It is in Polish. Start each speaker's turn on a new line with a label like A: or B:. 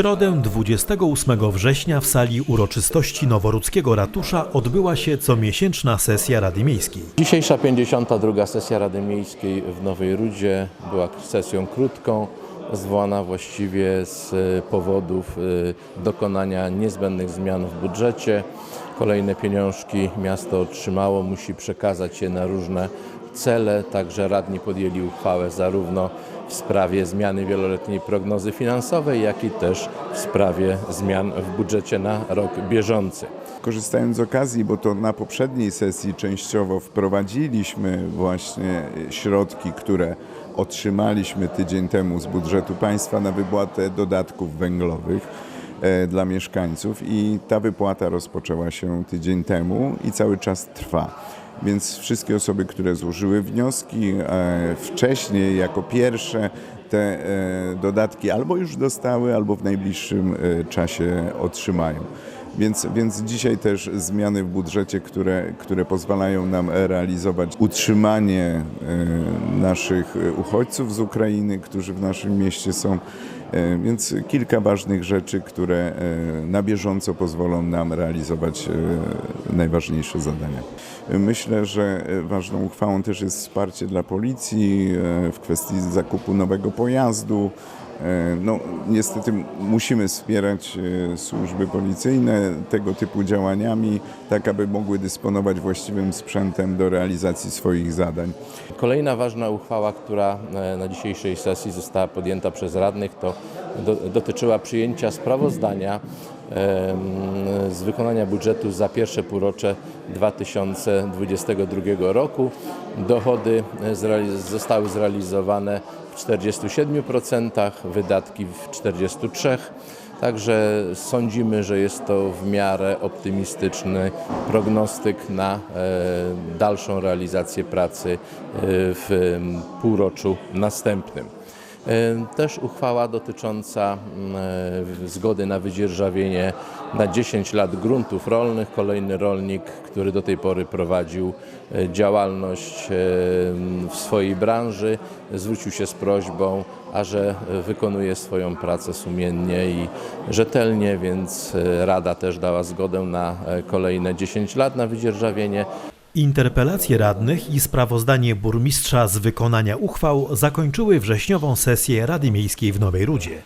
A: środę 28 września w sali uroczystości Noworudzkiego Ratusza odbyła się comiesięczna sesja Rady Miejskiej.
B: Dzisiejsza 52. sesja Rady Miejskiej w Nowej Rudzie była sesją krótką, zwołana właściwie z e, powodów e, dokonania niezbędnych zmian w budżecie. Kolejne pieniążki miasto otrzymało, musi przekazać je na różne cele, także radni podjęli uchwałę zarówno w sprawie zmiany wieloletniej prognozy finansowej, jak i też w sprawie zmian w budżecie na rok bieżący.
C: Korzystając z okazji, bo to na poprzedniej sesji częściowo wprowadziliśmy właśnie środki, które otrzymaliśmy tydzień temu z budżetu państwa na wypłatę dodatków węglowych e, dla mieszkańców i ta wypłata rozpoczęła się tydzień temu i cały czas trwa. Więc wszystkie osoby, które złożyły wnioski e, wcześniej, jako pierwsze, te e, dodatki albo już dostały, albo w najbliższym e, czasie otrzymają. Więc, więc dzisiaj też zmiany w budżecie, które, które pozwalają nam realizować utrzymanie e, naszych uchodźców z Ukrainy, którzy w naszym mieście są. E, Więc kilka ważnych rzeczy, które e, na bieżąco pozwolą nam realizować najważniejsze zadania. Myślę, że ważną uchwałą też jest wsparcie dla policji w kwestii zakupu nowego pojazdu. E, No, niestety musimy wspierać e, służby policyjne tego typu działaniami, tak aby mogły dysponować właściwym sprzętem do realizacji swoich zadań.
B: Kolejna ważna uchwała, która e, na dzisiejszej sesji została podjęta przez radnych, to do, dotyczyła przyjęcia sprawozdania z wykonania budżetu za pierwsze półrocze 2022 roku. Dochody zostały zrealizowane w 47%, wydatki w 43%. Także sądzimy, że jest to w miarę optymistyczny prognostyk na e, dalszą realizację pracy e, w półroczu następnym. E, Też uchwała dotycząca mm, e, zgody na wydzierżawienie na 10 lat gruntów rolnych. Kolejny rolnik, który do tej pory prowadził e, działalność w swojej branży, zwrócił się z prośbą, a że wykonuje swoją pracę sumiennie i rzetelnie, więc Rada też dała zgodę na kolejne 10 lat na wydzierżawienie.
A: Interpelacje radnych i sprawozdanie burmistrza z wykonania uchwał zakończyły wrześniową sesję Rady Miejskiej w Nowej Rudzie.